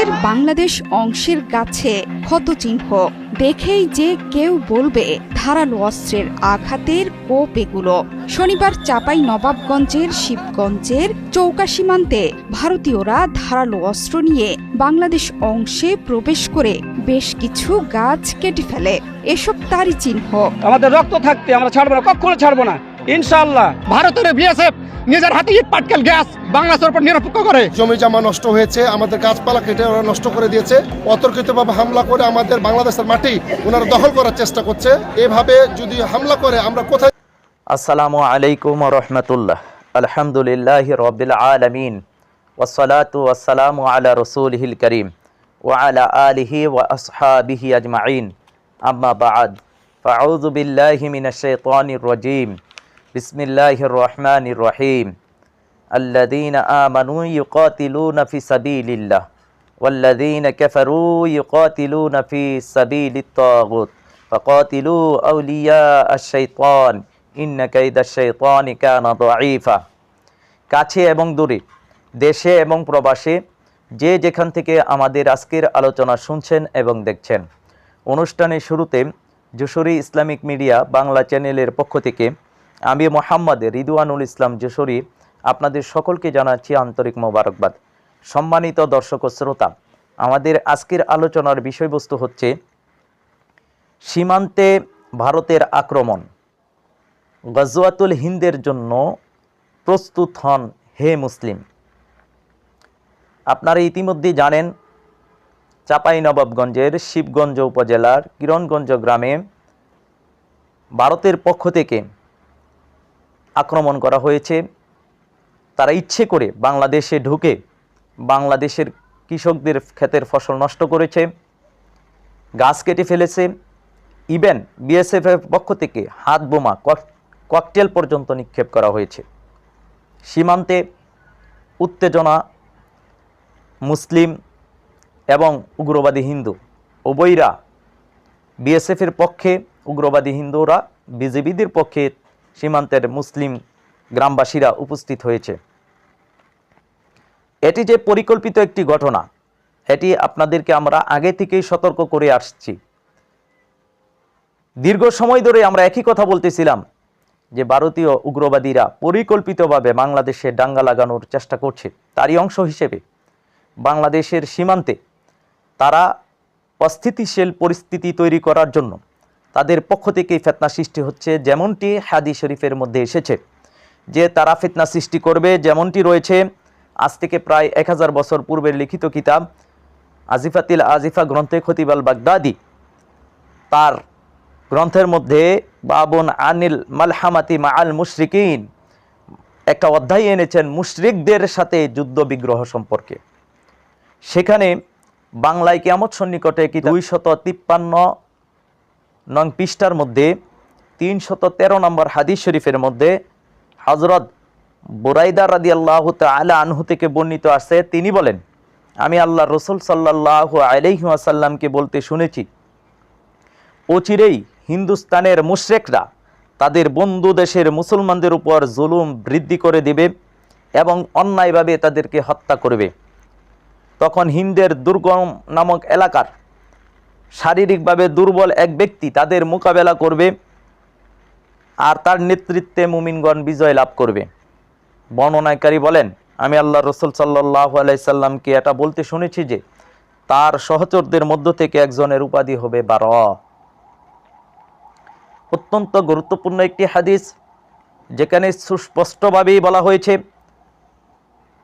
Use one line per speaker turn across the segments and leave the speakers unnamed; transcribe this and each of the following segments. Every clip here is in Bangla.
ভারতের বাংলাদেশ অংশের গাছে ক্ষতচিহ্ন দেখেই যে কেউ বলবে, ধারালো অস্ত্রের আঘাতের কোপ এগুলো। শনিবার চাপাই নবাবগঞ্জের শিবগঞ্জের চৌকা সীমান্তে ভারতীয়রা ধারালো অস্ত্র নিয়ে বাংলাদেশ অংশে প্রবেশ করে বেশ কিছু গাছ কেটে ফেলে। এসব তারই চিহ্ন।
আমাদের রক্ত থাকতে আমরা ছাড়বো না, কখনো ছাড়বো না। ইনশাআল্লাহ।
ভারতের বিএসএফ নিজের হাতে ইট পাটকেল গ্যাস বাংলাদেশের উপর নিরপেক্ষ করে।
জমি জমা নষ্ট হয়েছে আমাদের গাছপালা কেটে ওরা নষ্ট করে দিয়েছে অতর্কিতভাবে হামলা করে আমাদের বাংলাদেশের মাটি ওনারা দখল করার চেষ্টা করছে। এভাবে যদি হামলা করে আমরা কোথায়
আসসালামু আলাইকুম রহমতুল্লাহ। আলহামদুলিল্লাহ রবিল আলমিন। ওসলাত ওয়াসালামু আলা রসুলহিল করিম। ওয়ালা আলিহি ওয়া আসহাবিহি আজমাইন। আম্মা বাদ। ফাউযু বিল্লাহি মিনাশ শাইতানির রাজিম। বিসমিল্লাহির রহমানির রহিম الذين آمنوا يقاتلون في سبيل الله والذين كفروا يقاتلون في سبيل الطاغوت فقاتلوا أولياء الشيطان إن كيد الشيطان كان ضعيفا কাছে এবং দূরে দেশে এবং প্রবাসে যে যেখান থেকে আমাদের আজকের আলোচনা শুনছেন এবং দেখছেন অনুষ্ঠানের শুরুতে যশোরী ইসলামিক মিডিয়া বাংলা চ্যানেলের পক্ষ থেকে আমি মোহাম্মদ রিদওয়ানুল ইসলাম যশোরী, আপনাদের সকলকে জানাচ্ছি আন্তরিক মোবারকবাদ। সম্মানিত দর্শক ও শ্রোতা, আমাদের আজকের আলোচনার বিষয়বস্তু হচ্ছে, সীমান্তে ভারতের আক্রমণ। গজওয়াতুল হিন্দের জন্য প্রস্তুত হন হে মুসলিম। আপনারা ইতিমধ্যে জানেন, চাঁপাইনবাবগঞ্জের শিবগঞ্জ উপজেলার কিরণগঞ্জ গ্রামে ভারতের পক্ষ থেকে আক্রমণ করা হয়েছে। তারা ইচ্ছে করে বাংলাদেশে ঢুকে বাংলাদেশের কৃষকদের ক্ষেতের ফসল নষ্ট করেছে, গাছ কেটে ফেলেছে। ইভেন বিএসএফের পক্ষ থেকে হাত বোমা ককটেল পর্যন্ত নিক্ষেপ করা হয়েছে। সীমান্তে উত্তেজনা, মুসলিম এবং উগ্রবাদী হিন্দু উভয়রা বিএসএফের পক্ষে, উগ্রবাদী হিন্দুরা, বিজেপিদের পক্ষে সীমান্তের মুসলিম গ্রামবাসীরা উপস্থিত হয়েছে। এটি যে পরিকল্পিত একটি ঘটনা, এটি আপনাদেরকে আমরা আগে থেকেই সতর্ক করে আসছি। দীর্ঘ সময় ধরে আমরা একই কথা বলতেছিলাম যে ভারতীয় উগ্রবাদীরা পরিকল্পিতভাবে বাংলাদেশে দাঙ্গা লাগানোর চেষ্টা করছে। তারই অংশ হিসেবে বাংলাদেশের সীমান্তে তারা অস্থিতিশীল পরিস্থিতি তৈরি করার জন্য তাদের পক্ষ থেকেই ফেতনা সৃষ্টি হচ্ছে, যেমনটি হাদি শরীফের মধ্যে এসেছে। যে তারা ফিতনা সৃষ্টি করবে, যেমনটি রয়েছে, আজ থেকে প্রায় এক হাজার বছর পূর্বের লিখিত কিতাব, আজিফাতিল আজিফা গ্রন্থে খতিবাল বাগদাদি। তার গ্রন্থের মধ্যে বাবন আনিল মালহামাতি মা আল মুশরিকিন, একটা অধ্যায় এনেছেন মুশরিকদের সাথে যুদ্ধ বিগ্রহ সম্পর্কে। সেখানে বাংলায় কেমত সন্নিকটে কি দুই শত তিপ্পান্ন নং পৃষ্ঠার মধ্যে তিনশত তেরো নম্বর হাদিস শরীফের মধ্যে হজরত বুরাইদা রাদি আল্লাহ আলা আনহু থেকে বর্ণিত আছে। তিনি বলেন, আমি আল্লাহ রসুল সাল্লাহ আলহি আসাল্লামকে বলতে শুনেছি, অচিরেই হিন্দুস্তানের মুশ্রেকরা তাদের বন্ধু দেশের মুসলমানদের উপর জুলুম বৃদ্ধি করে দেবে এবং অন্যায়ভাবে তাদেরকে হত্যা করবে। তখন হিন্দের দুর্গম নামক এলাকার শারীরিকভাবে দুর্বল এক ব্যক্তি তাদের মোকাবেলা করবে আর তার নেতৃত্বে মুমিনগণ বিজয় লাভ করবে। বর্ণনাকারী বলেন, আমি আল্লাহ রসুল সাল্লাহ আলাইসাল্লামকে এটা বলতে শুনেছি যে, তার সহচরদের মধ্য থেকে একজনের উপাধি হবে বার। অত্যন্ত গুরুত্বপূর্ণ একটি হাদিস, যেখানে সুস্পষ্টভাবেই বলা হয়েছে,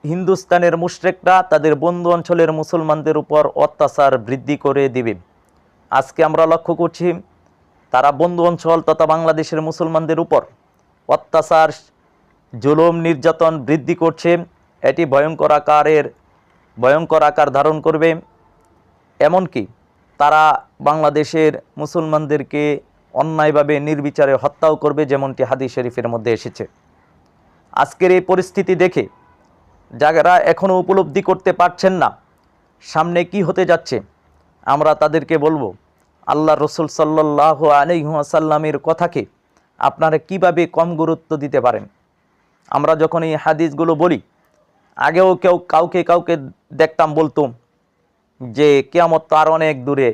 হিন্দুস্তানের মুশরেকরা তাদের বন্ধু অঞ্চলের মুসলমানদের উপর অত্যাচার বৃদ্ধি করে দিবে। আজকে আমরা লক্ষ্য করছি তারা বন্ধু অঞ্চল তথা বাংলাদেশের মুসলমানদের উপর অত্যাচার, জুলুম, নির্যাতন বৃদ্ধি করছে। এটি ভয়ঙ্কর আকারের, ভয়ঙ্কর আকার ধারণ করবে। এমনকি তারা বাংলাদেশের মুসলমানদেরকে অন্যায়ভাবে, নির্বিচারে হত্যাও করবে, যেমনটি হাদিস শরীফের মধ্যে এসেছে। আজকের এই পরিস্থিতি দেখে যারা এখনও উপলব্ধি করতে পারছেন না, সামনে কি হতে যাচ্ছে? আমরা তাদেরকে বলব, আল্লাহ রসুল সাল্লাহ আলহাসাল্লামের কথাকে আপনারা কীভাবে কম গুরুত্ব দিতে পারেন? আমরা যখন এই হাদিসগুলো বলি, আগেও কেউ কাউকে কাউকে দেখতাম বলতো যে কেয়ামত তো আরও অনেক দূরে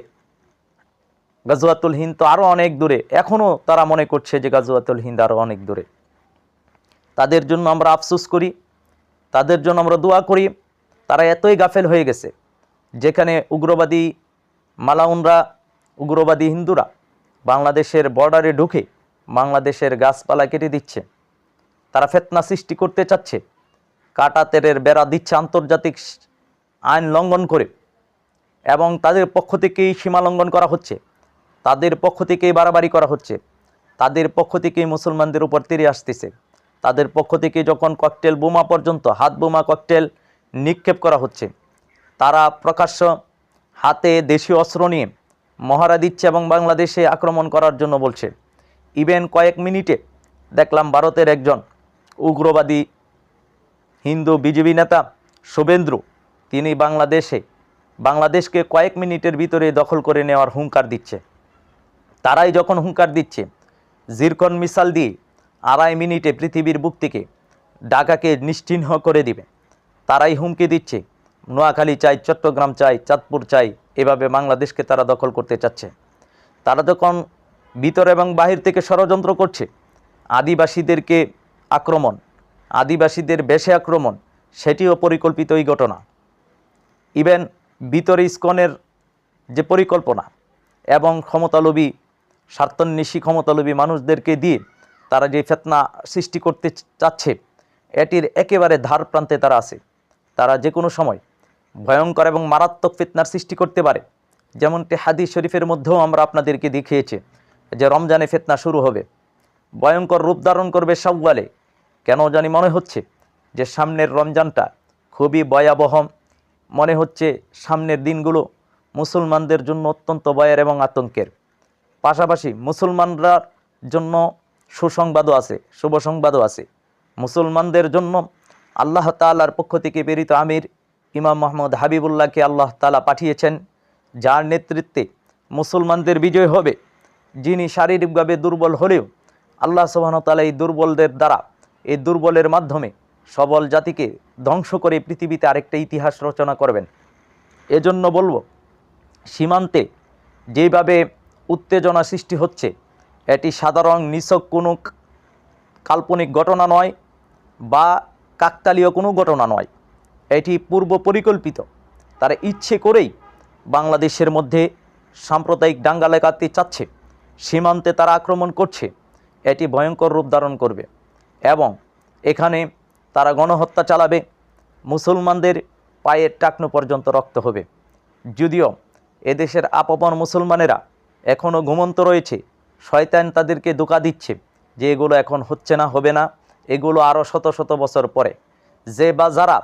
গাজুয়াতুল হিন্দ তো আরও অনেক দূরে এখনও তারা মনে করছে যে গাজুয়াতুল হিন্দ আরও অনেক দূরে। তাদের জন্য আমরা আফসোস করি, তাদের জন্য আমরা দোয়া করি, তারা এতই গাফেল হয়ে গেছে, যেখানে উগ্রবাদী মালাউনরা, উগ্রবাদী হিন্দুরা বাংলাদেশের বর্ডারে ঢুকে বাংলাদেশের গাছপালা কেটে দিচ্ছে। তারা ফেতনা সৃষ্টি করতে চাচ্ছে। কাটা তেরের বেড়া দিচ্ছে আন্তর্জাতিক আইন লঙ্ঘন করে। এবং তাদের পক্ষ থেকেই সীমা লঙ্ঘন করা হচ্ছে। তাদের পক্ষ থেকেই বাড়াবাড়ি করা হচ্ছে। তাদের পক্ষ থেকেই মুসলমানদের উপর তেরে আসতেছে। তাদের পক্ষ থেকে যখন ককটেল বোমা পর্যন্ত হাত বোমা ককটেল নিক্ষেপ করা হচ্ছে। তারা প্রকাশ্য হাতে দেশীয় অস্ত্র নিয়ে মহারা দিচ্ছে এবং বাংলাদেশে আক্রমণ করার জন্য বলছে। ইভেন কয়েক মিনিটে দেখলাম ভারতের একজন উগ্রবাদী হিন্দু বিজেপি নেতা শুভেন্দ্র তিনি বাংলাদেশে, বাংলাদেশকে কয়েক মিনিটের ভিতরে দখল করে নেওয়ার হুঙ্কার দিচ্ছে। তারাই যখন হুঙ্কার দিচ্ছে, জিরকন মিসাল দিয়ে আড়াই মিনিটে পৃথিবীর বুক থেকে ঢাকাকে নিশ্চিহ্ন করে দিবে। তারাই হুমকি দিচ্ছে নোয়াখালী চাই, চট্টগ্রাম চাই, চাঁদপুর চাই, এভাবে বাংলাদেশকে তারা দখল করতে চাচ্ছে। তারা যখন ভিতর এবং বাহির থেকে ষড়যন্ত্র করছে, আদিবাসীদেরকে আক্রমণ, আদিবাসীদের বেশে আক্রমণ, সেটিও পরিকল্পিত এই ঘটনা। ইভেন ভিতরে ইস্কনের যে পরিকল্পনা এবং ক্ষমতালোভী, স্বার্থন্বেষী ক্ষমতালোভী মানুষদেরকে দিয়ে তারা যে ফেতনা সৃষ্টি করতে চাচ্ছে, এটির একেবারে ধার প্রান্তে তারা আছে। তারা যে কোনো সময় ভয়ঙ্কর এবং মারাত্মক ফিতনার সৃষ্টি করতে পারে। যেমনটি হাদিস শরীফের মধ্যেও আমরা আপনাদেরকে দেখিয়েছি যে রমজানে ফিতনা শুরু হবে। ভয়ঙ্কর রূপ ধারণ করবে সব্বালে কেন জানি মনে হচ্ছে যে সামনের রমজানটা খুবই ভয়াবহ। মনে হচ্ছে সামনের দিনগুলো মুসলমানদের জন্য অত্যন্ত ভয়ের এবং আতঙ্কের। পাশাপাশি মুসলমানরা জন্য সুসংবাদও আছে, শুভ সংবাদও আছে। মুসলমানদের জন্য আল্লাহ তালার পক্ষ থেকে প্রেরিত আমির ইমাম মোহাম্মদ হাবিবুল্লাহকে আল্লাহ তালা পাঠিয়েছেন, যার নেতৃত্বে মুসলমানদের বিজয় হবে। যিনি শারীরিকভাবে দুর্বল হলেও আল্লাহ সুবাহতালা এই দুর্বলদের দ্বারা, এই দুর্বলের মাধ্যমে সবল জাতিকে ধ্বংস করে পৃথিবীতে আরেকটা ইতিহাস রচনা করবেন। এজন্য বলব, সীমান্তে যেভাবে উত্তেজনা সৃষ্টি হচ্ছে, এটি সাধারণ নিছক কোনো কাল্পনিক ঘটনা নয় বা কাকতালীয় কোনো ঘটনা নয়। এটি পূর্ব পরিকল্পিত তারা ইচ্ছে করেই বাংলাদেশের মধ্যে সাম্প্রদায়িক দাঙ্গা লেগাতে চাচ্ছে। সীমান্তে তারা আক্রমণ করছে। এটি ভয়ঙ্কর রূপ ধারণ করবে। এবং এখানে তারা গণহত্যা চালাবে। মুসলমানদের পায়ের টাকনো পর্যন্ত রক্ত হবে। যদিও এদেশের আপপন মুসলমানেরা এখনও ঘুমন্ত রয়েছে। শয়তান তাদেরকে দোকা দিচ্ছে যে এগুলো এখন হচ্ছে না, হবে না। এগুলো আরও শত শত বছর পরে। যে বা যারা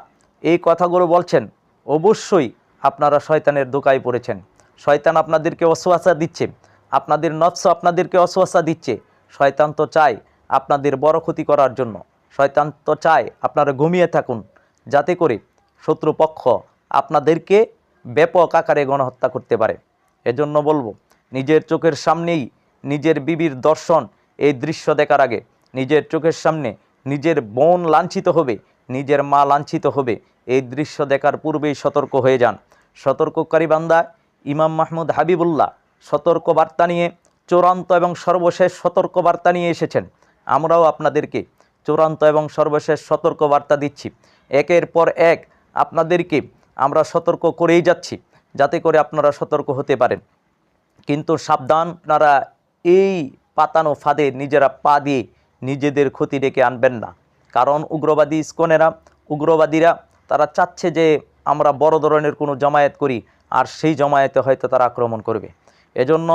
এই কথাগুলো বলছেন, অবশ্যই আপনারা শয়তানের দোকায় পড়েছেন। শয়তান আপনাদেরকে অসুয়াশা দিচ্ছে, আপনাদের নফস আপনাদেরকে অসুয়াশা দিচ্ছে। শয়তান তো চায় আপনাদের বড় ক্ষতি করার জন্য। শয়তান তো চায় আপনারা ঘুমিয়ে থাকুন, যাতে করে শত্রুপক্ষ আপনাদেরকে ব্যাপক আকারে গণহত্যা করতে পারে। এজন্য বলব, নিজের চোখের সামনেই নিজের বিবির দর্শন, এই দৃশ্য দেখার আগে নিজের চোখের সামনে নিজের বোন লাঞ্ছিত হবে নিজের মা লাঞ্ছিত হবে। এই দৃশ্য দেখার পূর্বেই সতর্ক হয়ে যান। সতর্ককারী বান্দা ইমাম মাহমুদ হাবিবুল্লাহ সতর্ক বার্তা নিয়ে চূড়ান্ত এবং সর্বশেষ সতর্ক বার্তা নিয়ে এসেছেন। আমরাও আপনাদেরকে চূড়ান্ত এবং সর্বশেষ সতর্ক বার্তা দিচ্ছি। একের পর এক আপনাদেরকে আমরা সতর্ক করেই যাচ্ছি, যাতে করে আপনারা সতর্ক হতে পারেন। কিন্তু সাবধান, আপনারা এই পাতানো ফাঁদে নিজেরা পা দিয়ে নিজেদের ক্ষতি ডেকে আনবেন না। কারণ উগ্রবাদী ইস্কনেরা, উগ্রবাদীরা তারা চাচ্ছে যে আমরা বড় ধরনের কোনো জমায়েত করি আর সেই জমায়েতে হয়তো তারা আক্রমণ করবে। এজন্য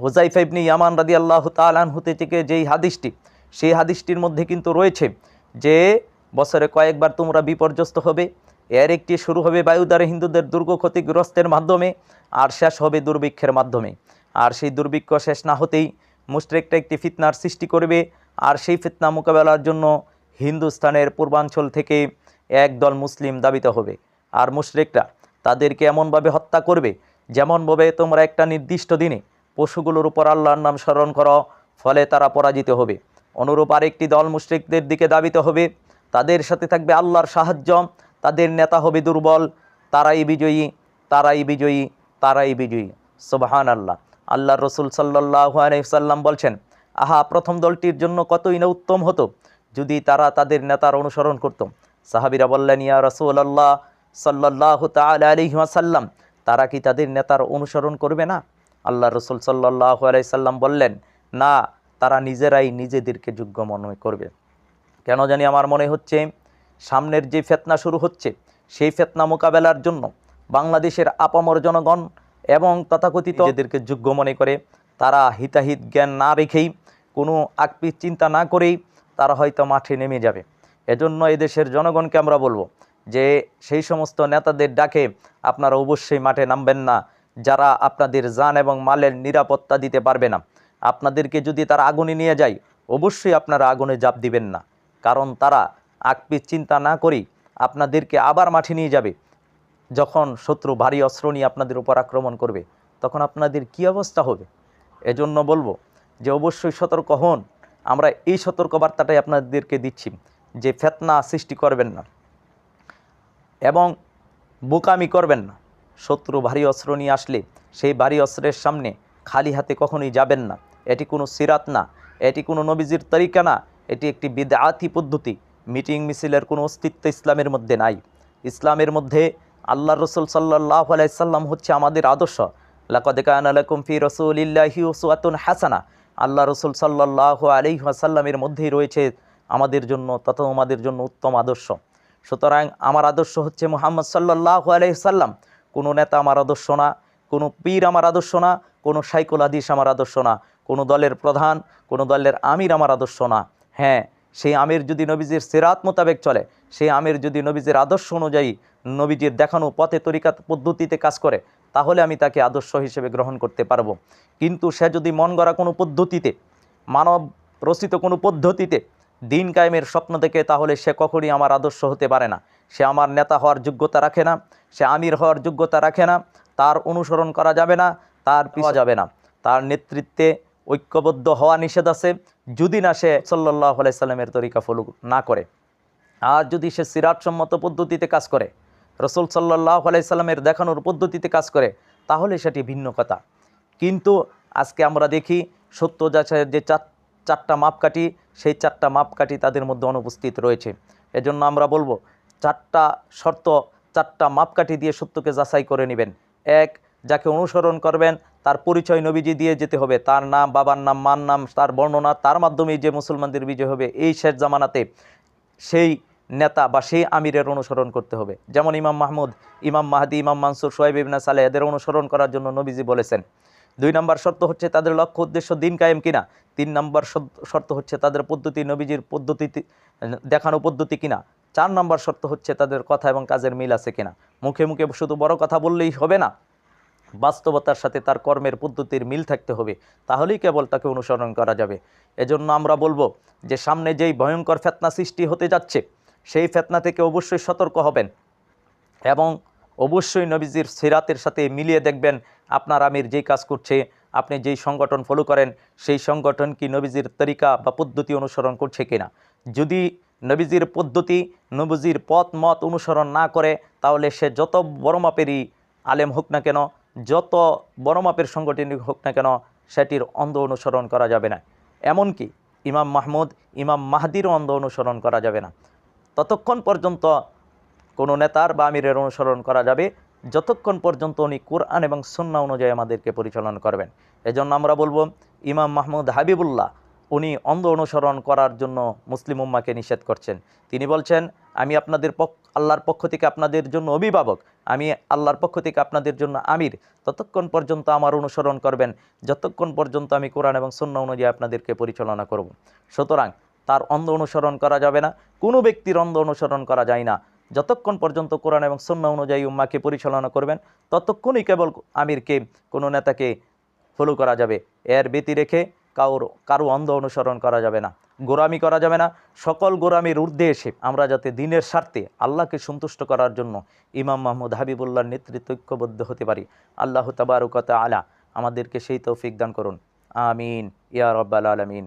হুজাইফা ইবনি ইয়ামান রাদি আল্লাহ তালানহুতে থেকে যেই হাদিসটি, সেই হাদিসটির মধ্যে কিন্তু রয়েছে যে বছরে কয়েকবার তোমরা বিপর্যস্ত হবে, এর একটি শুরু হবে বায়ুদ্বারে হিন্দুদের দুর্গ ক্ষতিগ্রস্তের মাধ্যমে আর শেষ হবে দুর্ভিক্ষের মাধ্যমে। আর সেই দুর্ভিক্ষ শেষ না হতেই মুশরেকটা একটি ফিতনার সৃষ্টি করবে আর সেই ফিতনা মোকাবেলার জন্য হিন্দুস্তানের পূর্বাঞ্চল থেকে একদল মুসলিম দাবিত হবে। আর মুশরেকরা তাদেরকে এমনভাবে হত্যা করবে যেমনভাবে তোমরা একটা নির্দিষ্ট দিনে পশুগুলোর উপর আল্লাহর নাম স্মরণ করো, ফলে তারা পরাজিত হবে। অনুরূপ আরেকটি দল মুশরিকদের দিকে দাবিত হবে। তাদের সাথে থাকবে আল্লাহর সাহায্য, তাদের নেতা হবে দুর্বল, তারাই বিজয়ী তারাই বিজয়ী তারাই বিজয়ী। সুবাহান আল্লাহ আল্লাহ রসুল সাল্লাহ সাল্লাম বলছেন আহা, প্রথম দলটির জন্য কতই না উত্তম হতো যদি তারা তাদের নেতার অনুসরণ করত। সাহাবিরা বললেন, ইয়া রসুল আল্লাহ সাল্লাহ তাল আলিহাসাল্লাম তারা কি তাদের নেতার অনুসরণ করবে না? আল্লাহ রসুল সাল্লাহ আলাইসাল্লাম বললেন, না, তারা নিজেরাই নিজেদেরকে যোগ্য মনে করবে। কেন জানি আমার মনে হচ্ছে, সামনের যে ফেতনা শুরু হচ্ছে, সেই ফেতনা মোকাবেলার জন্য বাংলাদেশের আপামর জনগণ এবং তথাকথিত নিজেদেরকে যোগ্য মনে করে, তারা হিতাহিত জ্ঞান না রেখেই কোনো আকপিত চিন্তা না করেই তারা হয়তো মাঠে নেমে যাবে। এজন্য এদেশের জনগণকে আমরা বলব যে সেই সমস্ত নেতাদের ডাকে আপনারা অবশ্যই মাঠে নামবেন না, যারা আপনাদের যান এবং মালের নিরাপত্তা দিতে পারবে না। আপনাদেরকে যদি তারা আগুনে নিয়ে যায়, অবশ্যই আপনারা আগুনে জাপ দিবেন না। কারণ তারা আকপিত চিন্তা না করেই আপনাদেরকে আবার মাঠে নিয়ে যাবে। যখন শত্রু ভারী অস্ত্র নিয়ে আপনাদের উপর আক্রমণ করবে, তখন আপনাদের কী অবস্থা হবে? এজন্য বলব যে অবশ্যই সতর্ক হন। আমরা এই সতর্কবার্তাটাই আপনাদেরকে দিচ্ছি যে ফেতনা সৃষ্টি করবেন না এবং বোকামি করবেন না। শত্রু ভারী অস্ত্র নিয়ে আসলে সেই ভারী অস্ত্রের সামনে খালি হাতে কখনোই যাবেন না। এটি কোনো সিরাত না, এটি কোনো নবীজির তরিকা না, এটি একটি বিদাতি পদ্ধতি। মিটিং মিছিলের কোনো অস্তিত্ব ইসলামের মধ্যে নাই। ইসলামের মধ্যে আল্লাহ রসুল সাল্লাহ আলাইসাল্লাম হচ্ছে আমাদের আদর্শ। লাকদেকান আলাকুম ফি রসুলিল্লাহি ওসুয়াতুন হাসানা। আল্লাহ রসুল সাল্লাহ আলি আসাল্লামের মধ্যেই রয়েছে আমাদের জন্য তথা আমাদের জন্য উত্তম আদর্শ। সুতরাং আমার আদর্শ হচ্ছে মোহাম্মদ সাল্লাহ আলাইসাল্লাম কোনো নেতা আমার আদর্শ না, কোনো পীর আমার আদর্শ না, কোনো সাইকুল হাদিস আমার আদর্শ না, কোনো দলের প্রধান, কোনো দলের আমির আমার আদর্শ না। হ্যাঁ সেই আমির যদি নবীজির সেরাত মোতাবেক চলে, সেই আমির যদি নবীজির আদর্শ অনুযায়ী নবীজির দেখানো পথে, তরিকাত, পদ্ধতিতে কাজ করে তাহলে আমি তাকে আদর্শ হিসেবে গ্রহণ করতে পারব। কিন্তু সে যদি মন গড়া কোনো পদ্ধতিতে মানব রচিত কোনো পদ্ধতিতে দিন কায়েমের স্বপ্ন দেখে তাহলে সে কখনই আমার আদর্শ হতে পারে না। সে আমার নেতা হওয়ার যোগ্যতা রাখে না সে আমির হওয়ার যোগ্যতা রাখে না তার অনুসরণ করা যাবে না তার পাওয়া যাবে না। তার নেতৃত্বে ঐক্যবদ্ধ হওয়া নিষেধ আছে যদি না সে সাল্লাহ আলাইসাল্লামের তরিকা ফলো না করে। আর যদি সে সিরাটসম্মত পদ্ধতিতে কাজ করে রসুল সাল্লাহ আলাইসাল্লামের দেখানোর পদ্ধতিতে কাজ করে, তাহলে সেটি ভিন্ন কথা। কিন্তু আজকে আমরা দেখি সত্য যাচাইয়ের যে চার, চারটা মাপকাঠি, সেই চারটা মাপকাঠি তাদের মধ্যে অনুপস্থিত রয়েছে। এজন্য আমরা বলব, চারটা শর্ত, চারটা মাপকাঠি দিয়ে সত্যকে যাচাই করে নেবেন। এক, যাকে অনুসরণ করবেন, তার পরিচয় নবীজি দিয়ে যেতে হবে। তার নাম, বাবার নাম, মার নাম, তার বর্ণনা, তার মাধ্যমেই যে মুসলমানদের বিজয় হবে, এই শেষ জামানাতে সেই নেতা বা সেই আমিরের অনুসরণ করতে হবে। যেমন ইমাম মাহমুদ, ইমাম মাহাদি, ইমাম মানসুর সোহেব ইবনা সালে এদের অনুসরণ করার জন্য নবীজি বলেছেন। দুই নম্বর শর্ত হচ্ছে তাদের লক্ষ্য উদ্দেশ্য দিন কায়েম কিনা। তিন নম্বর শর্ত হচ্ছে তাদের পদ্ধতি, নবীজির পদ্ধতি, দেখানো পদ্ধতি কিনা। চার নম্বর শর্ত হচ্ছে তাদের কথা এবং কাজের মিল আছে কিনা। মুখে মুখে শুধু বড় কথা বললেই হবে না। বাস্তবতার সাথে তার কর্মের পদ্ধতির মিল থাকতে হবে। তাহলেই কেবল তাকে অনুসরণ করা যাবে। এজন্য আমরা বলব যে সামনে যেই ভয়ঙ্কর ফেতনা সৃষ্টি হতে যাচ্ছে সেই ফেতনা থেকে অবশ্যই সতর্ক হবেন এবং অবশ্যই নবীজির সিরাতের সাথে মিলিয়ে দেখবেন, আপনার আমির যেই কাজ করছে, আপনি যেই সংগঠন ফলো করেন, সেই সংগঠন কি নবীজির তরিকা বা পদ্ধতি অনুসরণ করছে কিনা। যদি নবীজির পদ্ধতি, নবীজির পথ, মত অনুসরণ না করে, তাহলে সে যত বড় মাপেরই আলেম হোক না কেন, যত বড় মাপের হোক না কেন, সেটির অন্ধ অনুসরণ করা যাবে না। এমনকি ইমাম মাহমুদ, ইমাম মাহাদিরও অন্ধ অনুসরণ করা যাবে না। ততক্ষণ পর্যন্ত কোনো নেতার বা আমিরের অনুসরণ করা যাবে, যতক্ষণ পর্যন্ত উনি কোরআন এবং সন্না অনুযায়ী আমাদেরকে পরিচালনা করবেন। এজন্য আমরা বলব, ইমাম মাহমুদ হাবিবুল্লাহ, উনি অন্ধ অনুসরণ করার জন্য মুসলিম উম্মাকে নিষেধ করছেন। তিনি বলছেন, আমি আপনাদের পক্ষ, আল্লাহর পক্ষ থেকে আপনাদের জন্য অভিভাবক, আমি আল্লাহর পক্ষ থেকে আপনাদের জন্য আমির। ততক্ষণ পর্যন্ত আমার অনুসরণ করবেন, যতক্ষণ পর্যন্ত আমি কোরআন এবং সন্না অনুযায়ী আপনাদেরকে পরিচালনা করব। সুতরাং তার অন্ধ অনুসরণ করা যাবে না, কোনো ব্যক্তির অন্ধ অনুসরণ করা যায় না। যতক্ষণ পর্যন্ত কোরআন এবং সন্না অনুযায়ী উম্মাকে পরিচালনা করবেন, ততক্ষণই কেবল আমিরকে, কোনো নেতাকে ফলো করা যাবে। এর ব্যতি রেখে কারোর কারও অন্ধ অনুসরণ করা যাবে না। গোরামি করা যাবে না। সকল গোরামির ঊর্ধ্বে এসে আমরা যাতে দিনের স্বার্থে আল্লাহকে সন্তুষ্ট করার জন্য ইমাম মাহমুদ হাবিবুল্লাহর নেতৃত্ব ঐক্যবদ্ধ হতে পারি। আল্লাহ তাবারুকতা আলা আমাদেরকে সেই তৌফিক দান করুন। আমিন। ইয়া রব্বাল আলমিন।